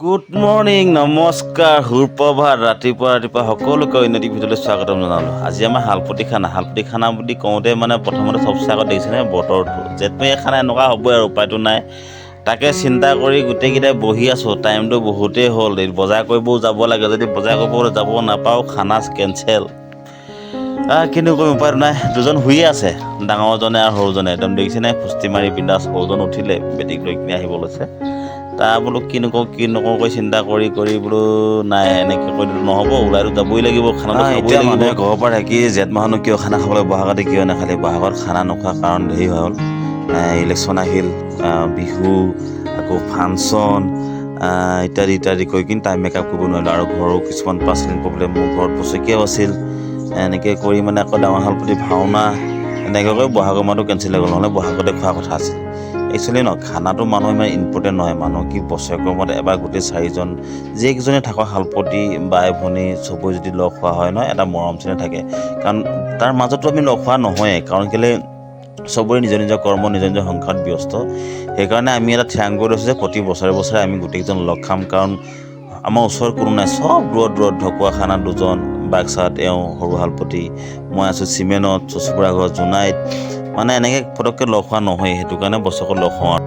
Good morning নমস্কাৰ, সুপ্ৰভাত, ৰাতিপুৱা ৰাতিপুৱা, সকলোকে উন্নতি ভিডিঅ'লৈ স্বাগতম জনালোঁ। আজি আমাৰ হালপতি খানা। হালপতি খানা বুলি কওঁতে মানে প্ৰথমতে চবচে আগত দেখিছেনে? বতৰটো। জেঠমহীয়া খানা এনেকুৱা হ'বই আৰু, উপায়টো নাই। তাকে চিন্তা কৰি গোটেইকেইটাই বহি আছোঁ। টাইমটো বহুতেই হ'ল। বজাৰ কৰিবও যাব লাগে। যদি বজাৰ কৰিব যাব নাপাওঁ, খানা কেঞ্চেল কিন্তু কৰিম উপায়টো নাই। দুজন শুইয়ে আছে। ডাঙৰজনে আৰু সৰুজনে। একদম দেখিছেনে? ফুষ্টি মাৰি পিন্ধাছ সৰুজন উঠিলে। বেটিক লৈ কিনি আহিব লৈছে। তাৰ বোলো কি নকওঁ কি নকওঁ কৈ চিন্তা কৰি কৰি বোলো নাই এনেকৈ কৰিলে নহ'ব ওলাইতো যাবই লাগিব খানা এতিয়া মানুহে ঘৰৰ পৰা থাকি জেঠ মাহনো কিয় খানা খাবলৈ বহাগতে কিয় নাখালে? বহাগত খানা নোখোৱা কাৰণ হেৰি হ'ল ইলেকশ্যন আহিল আহ, বিহু আকৌ ফাংচন ইত্যাদি ইত্যাদি কৰি কিনি টাইম মেকআপ কৰিব নোৱাৰিলোঁ। আৰু ঘৰো কিছুমান পাৰ্চনেল প্ৰব্লেম মোৰ ঘৰত বছকীয়াও আছিল। এনেকৈ কৰি মানে আকৌ ডাঙৰ হাল প্ৰতি ভাওনা এনেকৈ কৰি বহাগৰ মাহটো কেঞ্চেল হৈ গ'ল। নহ'লে বহাগতে খোৱা কথা আছিল। একচুৱেলি ন খানাটো মানুহ ইমান ইম্পৰ্টেণ্ট নহয়, মানুহ কি বছৰেকৰ মূৰত এবাৰ গোটেই চাৰিজন, যিকেইজনে থাকক শালপতি, বাই ভনী, চবৰে যদি লগ খোৱা হয় ন এটা মৰম চেনেহ থাকে। কাৰণ তাৰ মাজতো আমি লগ খোৱা নহয়েই, কাৰণ কেলৈ চবৰে নিজৰ নিজৰ কৰ্ম, নিজৰ নিজৰ সংসাৰত ব্যস্ত। সেইকাৰণে আমি এটা থিৰাং কৰি লৈছোঁ যে প্ৰতি বছৰে বছৰে আমি গোটেইকেইজন লগ খাম, কাৰণ আমাৰ ওচৰত কোনো নাই, চব দূৰত দূৰত ঢকুৱাখানা দুজন বাক্সাত এওঁ, সৰু শালপতি, মই আছোঁ চিমেনত চচুপুৰা ঘৰ জোনাইত মানে এনেকৈ পটককৈ লগ হোৱা নহয় সেইটো কাৰণে বছৰকত লগ হওঁ আৰু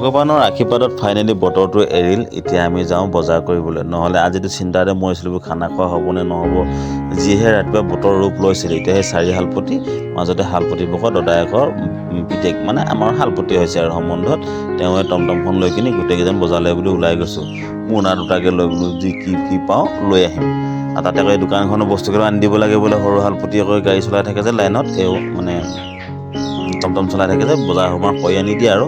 ভগৱানৰ আশীৰ্বাদত ফাইনেলি বতৰটো এৰিল, এতিয়া আমি যাওঁ বজাৰ কৰিবলৈ। নহ'লে আজিতো চিন্তাতে মৰিছিলোঁ খানা খোৱা হ'বনে নহ'ব? যিহে ৰাতিপুৱা বতৰ ৰূপ লৈছিল এতিয়া সেই চাৰি শালপতি, মাজতে শালপতি বকৰ দদায়েকৰ পিতেক মানে আমাৰ শালপতি হৈছে আৰু সম্বন্ধত, তেওঁৱে টমটমখন লৈ কিনি গোটেইকেইজন বজাৰলৈ বুলি ওলাই গৈছোঁ। মোনা দুটাকৈ লৈ বোলো, যি কি কি পাওঁ, লৈ আহিম। আৰু তাতে আকৌ এই দোকানখনৰ বস্তু কেইটা আনি দিব লাগে বোলে, সৰু শালপতি আকৌ গাড়ী চলাই থাকে যে লাইনত, এও মানে টমটম চলাই থাকে যে বজাৰ সমাৰ কৰি আনি দিয়ে আৰু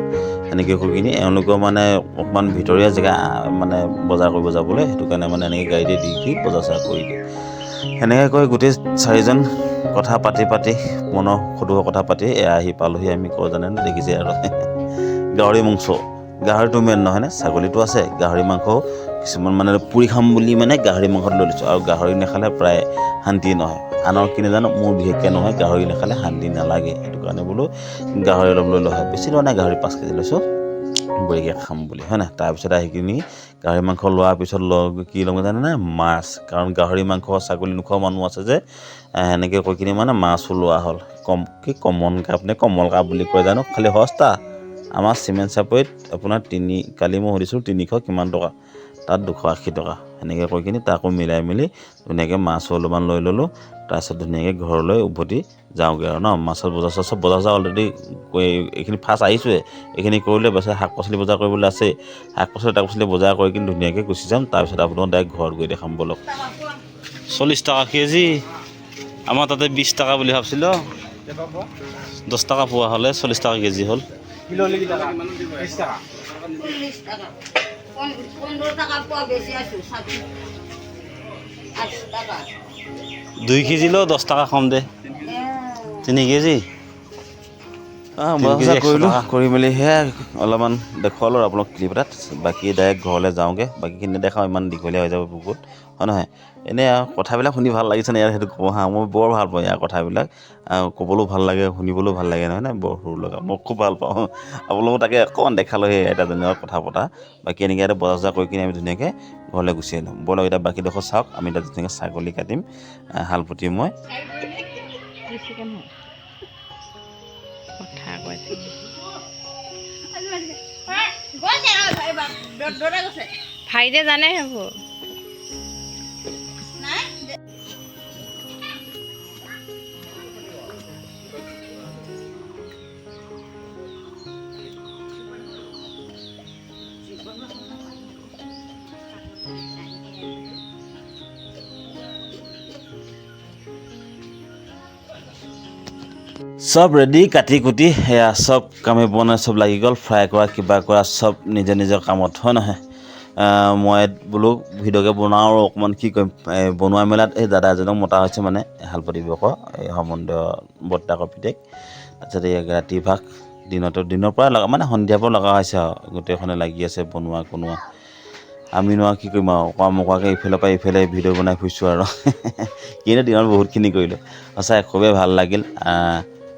এনেকৈ কৰি কিনি এওঁলোকৰ মানে অকণমান ভিতৰীয়া জেগা মানে বজাৰ কৰিব যাবলৈ সেইটো কাৰণে মানে এনেকৈ গাড়ীতে দি দি বজাৰ চজাৰ কৰি দিয়ে। সেনেকৈ কৰি গোটেই চাৰিজন কথা পাতি পাতি মনৰ সদুৰ কথা পাতি এয়া আহি পালোহি আমি ক জানে দেখিছে আৰু। গাহৰি মাংস গাহৰিটো মেইন নহয়নে ছাগলীটো আছে গাহৰি মাংসও কিছুমান মানে পুৰি খাম বুলি মানে গাহৰি মাংসত লৈ লৈছোঁ। আৰু গাহৰি নাখালে প্ৰায় শান্তি নহয়। আনৰ কি নাজানো মোৰ বিশেষকৈ নহয় গাহৰি নাখালে শান্তি নালাগে। সেইটো কাৰণে বোলো গাহৰি অলপ লৈ লোৱা হয়। বেছি লোৱা নাই গাহৰি পাঁচ কেজি লৈছোঁ। বঢ়িয়াকৈ খাম বুলি হয় নাই? তাৰপিছত আহি কিনি গাহৰি মাংস লোৱাৰ পিছত ল কি ল'ম জানেনে মাছ। কাৰণ গাহৰি মাংস ছাগলী নোখোৱা মানুহ আছে যে সেনেকৈ কৈ কিনি মানে মাছো লোৱা হ'ল। কম কি কমন কাপ নে কমল কাপ বুলি কয় জানো? খালি সস্তা। আমাৰ চিমেণ্ট চাপৰিত আপোনাৰ তিনি কালি মই সুধিছোঁ তিনিশ কিমান টকা। তাত দুশ আশী টকা। সেনেকৈ কৈ কিনি তাকো মিলাই মেলি ধুনীয়াকৈ মাছো অলপমান লৈ ল'লোঁ। তাৰপিছত ধুনীয়াকৈ ঘৰলৈ উভতি যাওঁগৈ আৰু ন। মাছৰ বজাৰ চজাৰ চব বজাৰ চজাৰ অলৰেডি এইখিনি ফাৰ্ষ্ট আহিছোঁহে এইখিনি কৰিলে পাছত শাক পাচলি বজাৰ কৰিবলৈ আছেই শাক পাচলি, তাক পাচলি বজাৰ কৰি কিনি ধুনীয়াকৈ গুচি যাম। তাৰপিছত আপোনালোকক ডাইৰেক্ট ঘৰত গৈ দেখাম ব'লক। চল্লিছ টকা কেজি। আমাৰ তাতে বিছ টকা বুলি ভাবছিলোঁ দহ টকা পোৱা হ'লে চল্লিছ টকা কেজি হ'ল। পনেরো টাকা পোয়া বেশি আছো আশি টাকা। দুই কম দে। তিনি কেজি? বজাৰ কৰিলোঁ কৰি মেলি সেয়া অলপমান দেখুৱালোঁ আৰু আপোনাক ক্লিপ এটাত। বাকী ডাইৰেক্ট ঘৰলৈ যাওঁগৈ। বাকীখিনি নেদেখাওঁ ইমান দীঘলীয়া হৈ যাব বহুত। হয় নহয়? এনেই আৰু কথাবিলাক শুনি ভাল লাগিছেনে ইয়াৰ সেইটো ক'ব? হা মই বৰ ভাল পাওঁ ইয়াৰ কথাবিলাক। ক'বলৈও ভাল লাগে শুনিবলৈও ভাল লাগে নহয় নে? বৰ সৰু লগা মই খুব ভাল পাওঁ। আপোনালোকক তাকে অকণমান দেখালোঁ সেই এটা জনৰ কথা পতা। বাকী এনেকৈ ইয়াতে বজাৰ চজাৰ কৰি কিনি আমি ধুনীয়াকৈ ঘৰলৈ গুচি আহিলোঁ। ব'লক এতিয়া বাকীডোখৰ চাওক আমি এতিয়া ধুনীয়াকৈ ছাগলী কাটিম। শালপতি মই কথা কৈ থাকে ভাইটিয়ে জানে সেইবোৰ চব ৰেডি কাটি কুটি সেয়া চব কামে বনাই চব লাগি গ'ল ফ্ৰাই কৰা কিবা কৰা চব নিজৰ নিজৰ কামত হয় নহয়? মই বোলো ভিডিঅ'কে বনাওঁ আৰু অকণমান কি কৰিম বনোৱা মেলাত এই দাদা এজনক মতা হৈছে মানে শালপতি ব্যৱকৰ এই সম্বন্ধীয় বৰ্তাকৰ পিতেক তাৰপিছত এই ৰাতি ভাগ দিনতো দিনৰ পৰা লগা মানে সন্ধিয়াৰ পৰা লগা হৈছে আৰু গোটেইখনে লাগি আছে বনোৱা কোনোৱা। আমিনো আৰু কি কৰিম আৰু অকৰা মকৰাকৈ ইফালৰ পৰা ইফালে ভিডিঅ' বনাই ফুৰিছোঁ আৰু। কিন্তু দিনত বহুতখিনি কৰিলোঁ। সঁচাই খুবেই ভাল লাগিল।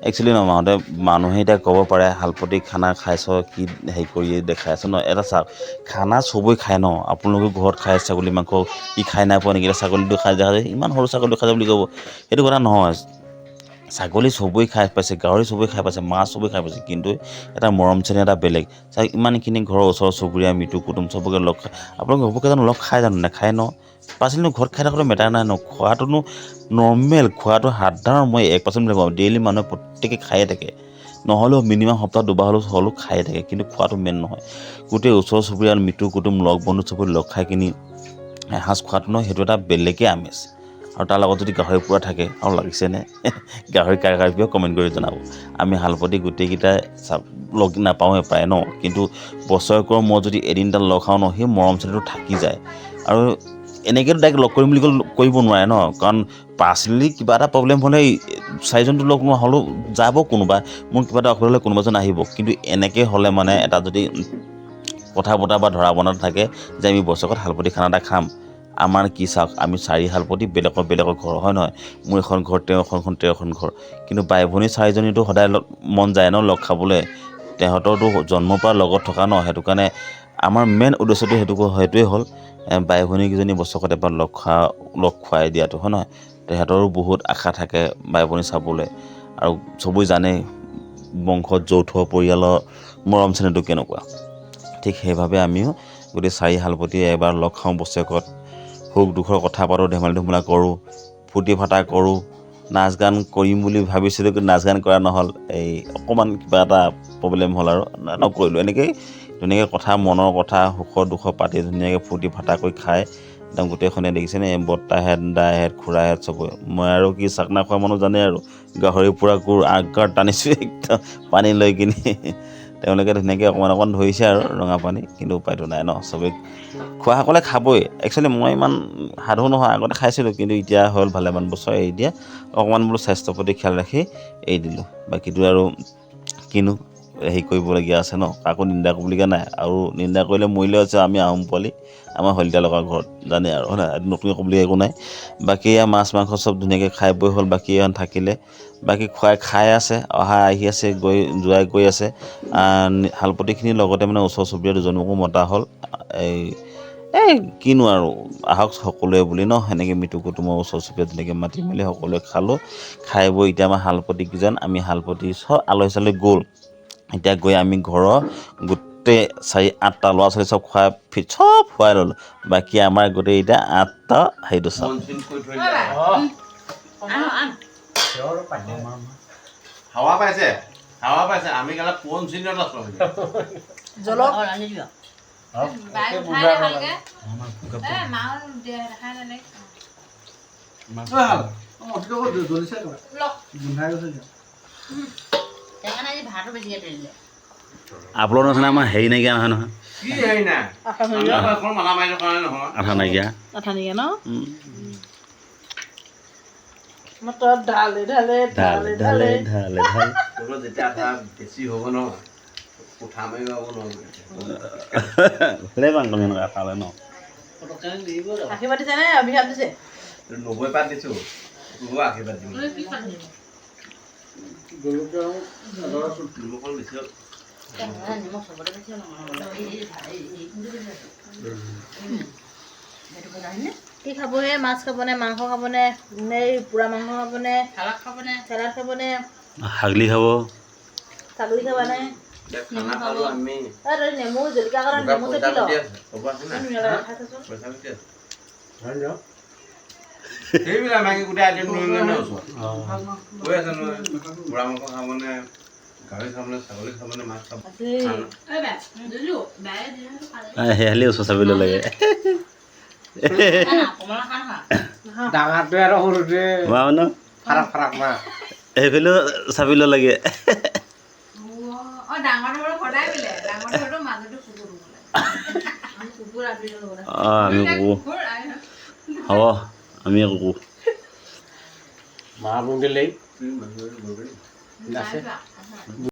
একচুৱেলি নমাওঁতে মানুহে এতিয়া ক'ব পাৰে, হালপতি খানা খাইছ, কি হেৰি কৰি দেখাই আছ ন? এটা চাওক, খানা চবেই খায় ন? আপোনালোকে ঘৰত খায় ছাগলী মাংস ই খাই নাই পোৱা নেকি? এতিয়া ছাগলীটো খাই দেখা যায় ইমান সৰু ছাগলীটো খাই বুলি ক'ব। সেইটো কথা নহয়। ছাগলী চবেই খাই পাইছে, গাহৰি চবেই খাই পাইছে, মাছ চবেই খাই পাইছে, কিন্তু এটা মৰম চেনেহ এটা বেলেগ। চাওক, ইমানখিনি ঘৰৰ ওচৰ চুবুৰীয়া মিটু কুটুম, চবকে লগ খাই, আপোনালোকে হ'বকে জানো লগ খাই জানো, নাখায় ন? পাৰ্চেণ্টনো ঘৰত খাই থকাটো মেটাৰ নাই ন, খোৱাটোনো নৰ্মেল খোৱাটো সাধাৰণ মই এক পাৰ্চেণ্ট বুলি কওঁ। ডেইলি মানুহে প্ৰত্যেকে খায়ে থাকে। নহ'লেও মিনিমাম সপ্তাহ দুবাৰ হ'লেও হ'লেও খায়ে থাকে, কিন্তু খোৱাটো মেইন নহয়। গোটেই ওচৰ চুবুৰীয়া মিটু কুটুম, লগ বন্ধু চবৰে লগ খাই কিনি এসাঁজ খোৱাটো ন সেইটো এটা বেলেগেই আমেজ। আৰু তাৰ লগত যদি গাহৰি পোৰা থাকে, আৰু লাগিছেনে গাহৰি কাৰ কাৰ প্ৰিয় কমেণ্ট কৰি জনাব। আমি হালপতি গোটেইকেইটাই চাব, লগ নাপাওঁৱে প্ৰায় ন, কিন্তু বছৰেকৰ মই যদি এদিন এটা লগ খাওঁ ন, সেই মৰম চেনেহটো থাকি যায়। আৰু এনেকৈতো ডাইৰেক্ট লগ কৰিম বুলি ক'লে কৰিব নোৱাৰে ন? কাৰণ পাৰ্চনেলি কিবা এটা প্ৰব্লেম হ'লে চাৰিজনটো লগ নোহোৱা হ'লেও যাব কোনোবা মোৰ কিবা এটা অসুবিধা হ'লে কোনোবাজন আহিব। কিন্তু এনেকৈ হ'লে মানে এটা যদি কথা বতৰা বা ধৰা বন্ধা থাকে যে আমি বছৰেকত হালপতি খানা এটা খাম আমাৰ কি চাওক আমি চাৰি হালপতি বেলেগৰ বেলেগৰ ঘৰ হয় নহয়? মোৰ এখন ঘৰ তেওঁ এখন তেওঁ এখন ঘৰ। কিন্তু বাই ভনী চাৰিজনীতো সদায় মন যায় ন লগ খাবলৈ? তেহঁতৰতো জন্মৰ পৰা লগত থকা ন? সেইটো কাৰণে আমাৰ মেইন উদ্দেশ্যটো সেইটো সেইটোৱে হ'ল। বাই ভনীকেইজনী বছৰেকত এবাৰ লগ খোৱা লগ খুৱাই দিয়াটো হয় নহয়? তেহেঁতৰো বহুত আশা থাকে বাই ভনী চাবলৈ। আৰু চবেই জানেই বংশত যৌথ পৰিয়ালৰ মৰম চেনেহটো কেনেকুৱা। ঠিক সেইভাৱে আমিও গোটেই চাৰি হালপতি এবাৰ লগ খাওঁ বছৰেকত। সুখ দুখৰ কথা পাতোঁ ধেমালি ধুমলা কৰোঁ ফূৰ্তি ফাৰ্তা কৰোঁ নাচ গান কৰিম বুলি ভাবিছিলোঁ কিন্তু নাচ গান কৰা নহ'ল। এই অকণমান কিবা এটা প্ৰব্লেম হ'ল আৰু নকৰিলোঁ। এনেকৈয়ে ধুনীয়াকৈ কথা মনৰ কথা সুখৰ দুখৰ পাতি ধুনীয়াকৈ ফূৰ্তি ফাৰ্তা কৰি খাই একদম গোটেইখনে দেখিছেনে? বৰ্তাহেঁত দাহেঁত খুৰাহেঁত চবৰে। মই আৰু কি চাকনা খোৱা মানুহ জানে আৰু? গাহৰি পূৰা কোৰ আগগাৰ টানিছোঁ একদম পানী লৈ কিনি। তেওঁলোকে ধুনীয়াকৈ অকণমান অকণমান ধৰিছে আৰু ৰঙা পানী কিন্তু উপায়টো নাই ন। চবেই খোৱাসকলে খাবই। একচুৱেলি মই ইমান সাধু নহয় আগতে খাইছিলোঁ কিন্তু এতিয়া হ'ল ভালেমান বছৰ এৰি দিয়া। অকণমান বোলো স্বাস্থ্যৰ প্ৰতি খেয়াল ৰাখি এৰি দিলোঁ। বাকীটো আৰু কিনো হেৰি কৰিবলগীয়া আছে ন? কাকো নিন্দা কৰিবলগীয়া নাই। আৰু নিন্দা কৰিলে মৰিলেও আছে আমি আহোম পোৱালি আমাৰ হলিতা লগা ঘৰত জানে আৰু। হয় নতুনকৈ ক'বলগীয়া একো নাই। বাকী এয়া মাছ মাংস চব ধুনীয়াকৈ খাই বৈ হ'ল বাকী এখন থাকিলে। বাকী খুৱাই খাই আছে অহা আহি আছে গৈ যোৱাই গৈ আছে। হালপতিখিনিৰ লগতে মানে ওচৰ চুবুৰীয়া দুজনকো মতা হ'ল। এই এই কিনো আৰু আহক সকলোৱে বুলি ন? সেনেকৈ মৃত্যু কুটুমৰ ওচৰ চুবুৰীয়া তেনেকৈ মাতি মেলি সকলোৱে খালোঁ। খাই বৈ এতিয়া আমাৰ হালপতিকেইজন আমি হালপতি চব আলহী চালহী গ'ল। এতিয়া গৈ আমি ঘৰৰ গোটেই চাৰি আঠটা ল'ৰা ছোৱালী চব খুৱাই ফি চব খুৱাই ল'লোঁ বাকী আমাৰ গোটেই এতিয়া আঠটা সেইটো চাওক হাৱা পাইছে হাৱা পাইছে আমি কালি পোন চিনত আছোঁ জলক আপোনালোকৰ নিচিনা আমাৰ হেৰি নাইকিয়া নহয় নহয়। কি হেৰি নাই? আমি আকৌ এখন মাথা মাৰি থকা নাই নহয়। আঠা নাইকিয়া। ন? ঢালে ঢালে ঢালে ঢালে ঢালে। যেতিয়া আঠা বেছি হ'ব আশীৰ্বাদ দিছে নে? অভিশাপ দিছে? নব্বৈ পাত দিছোঁ। আশীৰ্বাদ দিম। কি খাব হে মাছ খাবনে মাংস খাবনে নে এই পোৰা মাংস খাবনে চালাড খাবনে চেলাড খাবনে হাগলি খাব ছাগলী খাবানে নেমু জলকীয়া টকা নেমু সেইবিলাক মাইকী গোটেই আইটেম লৈ লৈ ওচৰত কৈ আছে নহয় বুঢ়া মাংস খাবনে গাহৰি খাবনে ছাগলী খাবনে মাছ খাব আছে। ওচৰ চাপিব লাগে। ডাঙৰটোৱে আৰু সৰুটোৱে। মা ন? ফাৰাক ফাৰাক না সেইফালেও চাপিব লাগে। অ আমি কুকু কুকুৰ। হ'ব। আমি একো মা বুন্দিলেই